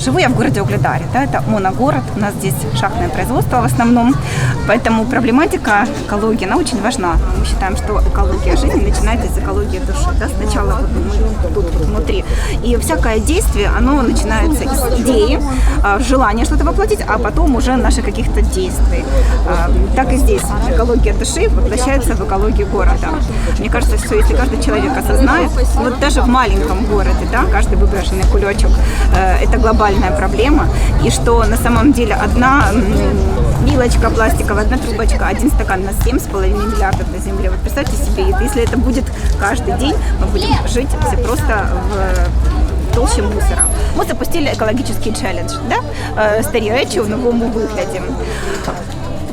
Живу я в городе Угледаре, да, это моногород, у нас здесь шахтное производство в основном, поэтому проблематика экологии, она очень важна. Мы считаем, что экология жизни начинается с экологии души, да, сначала вот мы тут вот внутри. И всякое действие, оно начинается из идеи, а, желания что-то воплотить, а потом уже наших каких-то действий. А, Так и здесь экология души воплощается в экологию города. Мне кажется, что если каждый человек осознает, вот даже в маленьком городе, да, каждый выброшенный кулечек, э, это глобальная проблема, и что на самом деле одна м, вилочка пластиковая, одна трубочка, один стакан на 7,5 миллиардов на Земле. Вот представьте себе, и если это будет каждый день, мы будем жить все просто в толще мусора. Ми запустили екологічний челендж, да? Е, старі речі в новому вигляді.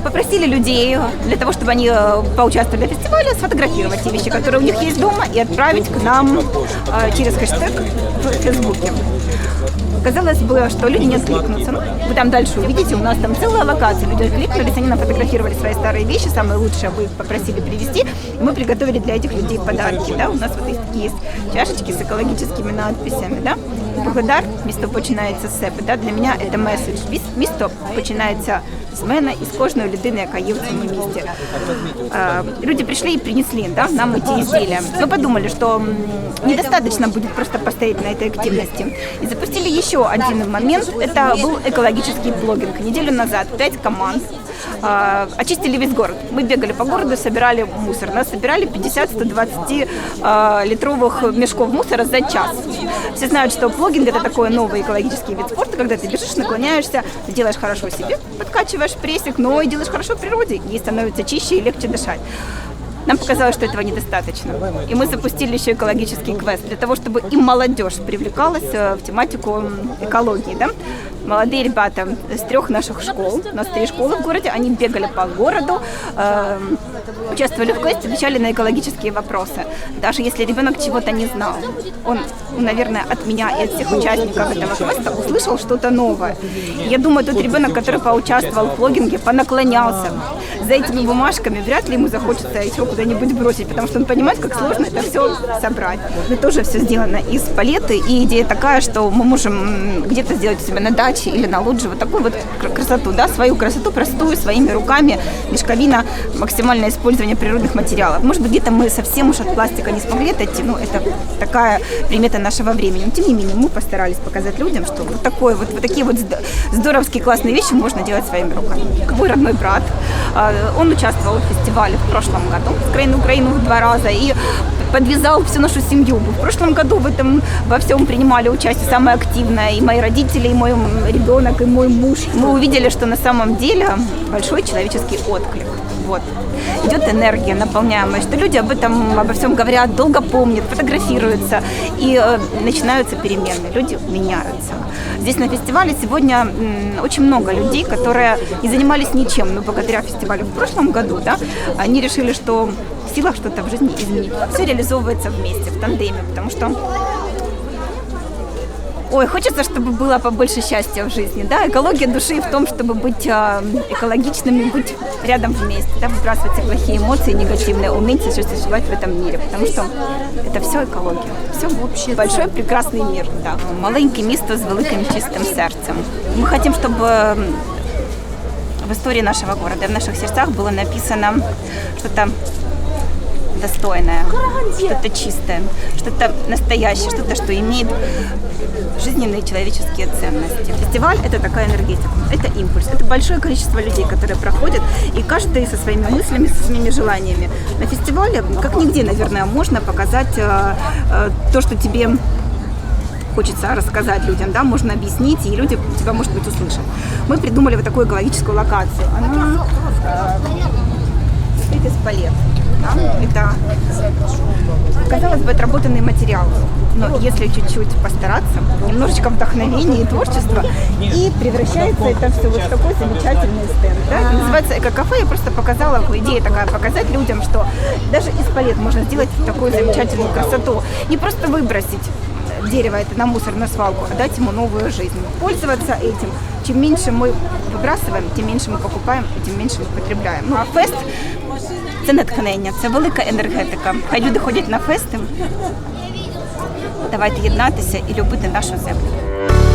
Попросили людей для того, чтобы они э, поучаствовали в фестивале, сфотографировать те вещи, которые у них есть дома, и отправить к нам э, через хэштег в Фейсбуке. Казалось бы, что люди не откликнутся. Ну, вы там дальше увидите, у нас там целая локация. Люди откликнулись, они нам фотографировали свои старые вещи, самые лучшие, вы их попросили привезти. И мы приготовили для этих людей подарки. Да? У нас вот есть такие есть чашечки с экологическими надписями. Да? Благодар, місто починається з себе. Да? Для мене це меседж. Міс- Місто починається з мене і з кожної людини, яка є в цьому місті. Э, Люди пришли и принесли да, нам эти изделия. Мы подумали, что м, недостаточно будет просто постоять на этой активности. И запустили еще один момент. Это был экологический блогинг. Неделю назад пять команд э, очистили весь город. Мы бегали по городу, собирали мусор. Нас собирали 50-120 э, литровых мешков мусора за час. Все знают, что блогинг это такой новый экологический вид спорта, когда ты бежишь, наклоняешься, делаешь хорошо себе, подкачиваешь прессик, но и делаешь хорошо природе, ей становится чище и легче дышать. Нам показалось, что этого недостаточно. И мы запустили еще экологический квест для того, чтобы и молодежь привлекалась э, в тематику экологии. Да? Молодые ребята с трех наших школ, у нас три школы в городе, они бегали по городу, э, участвовали в квесте, отвечали на экологические вопросы. Даже если ребенок чего-то не знал, он, ну, наверное, от меня и от всех участников этого квеста услышал что-то новое. Я думаю, тот ребенок, который поучаствовал в блогинге, понаклонялся за этими бумажками, вряд ли ему захочется еще куда-нибудь бросить, потому что он понимает, как сложно это все собрать. Это тоже все сделано из палеты, и идея такая, что мы можем где-то сделать у себя на даче или на лоджии вот такую вот кр- красоту, да, свою красоту простую, своими руками, мешковина, максимальное использование природных материалов. Может быть, где-то мы совсем уж от пластика не смогли отойти, ну, это такая примета нашего времени. Но, тем не менее, мы постарались показать людям, что вот, такое, вот, вот такие вот здо- здоровские классные вещи можно делать своими руками. Мой родной брат, а, он участвовал в фестивале в прошлом году, в Украину, Украину два раза, и подвязал всю нашу семью. В прошлом году в этом во всем принимали участие самое активное и мои родители, и мой ребенок, и мой муж. Мы увидели, что на самом деле большой человеческий отклик. Вот. Идет энергия, наполняемая, что люди об этом, обо всем говорят, долго помнят, фотографируются, и э, начинаются перемены, люди меняются. Здесь на фестивале сегодня м, очень много людей, которые не занимались ничем, но благодаря фестивалю в прошлом году, да, они решили, что в силах что-то в жизни изменить. Все реализовывается вместе, в тандеме, потому что Ой, хочется, чтобы было побольше счастья в жизни, да, экология души в том, чтобы быть э, экологичными, быть рядом вместе, да, выбрасывать все плохие эмоции, негативные, уметь существовать в этом мире, потому что это все экология, все вообще большой прекрасный мир, да. Маленьке місто з великим чистим сердцем. Мы хотим, чтобы в истории нашего города, в наших сердцах было написано что-то достойное, что-то чистое, что-то настоящее, что-то, что имеет жизненные человеческие ценности. Фестиваль – это такая энергетика, это импульс, это большое количество людей, которые проходят, и каждый со своими мыслями, со своими желаниями. На фестивале, как нигде, наверное, можно показать э, э, то, что тебе хочется рассказать людям, да, можно объяснить, и люди тебя, может быть, услышат. Мы придумали вот такую экологическую локацию. Она палет. Да? Это, казалось бы, отработанный материал. Но если чуть-чуть постараться, немножечко вдохновения и творчества, и превращается это все вот в такой замечательный стенд. Да? Называется эко-кафе. Я просто показала, идея такая, показать людям, что даже из палет можно сделать такую замечательную красоту. Не просто выбросить дерево это на мусор, на свалку, а дать ему новую жизнь. Пользоваться этим. Чем меньше мы выбрасываем, тем меньше мы покупаем, и тем меньше мы потребляем. Ну, а фест це натхнення, це велика енергетика. Хай люди ходять на фести. Давайте єднатися і любити нашу землю.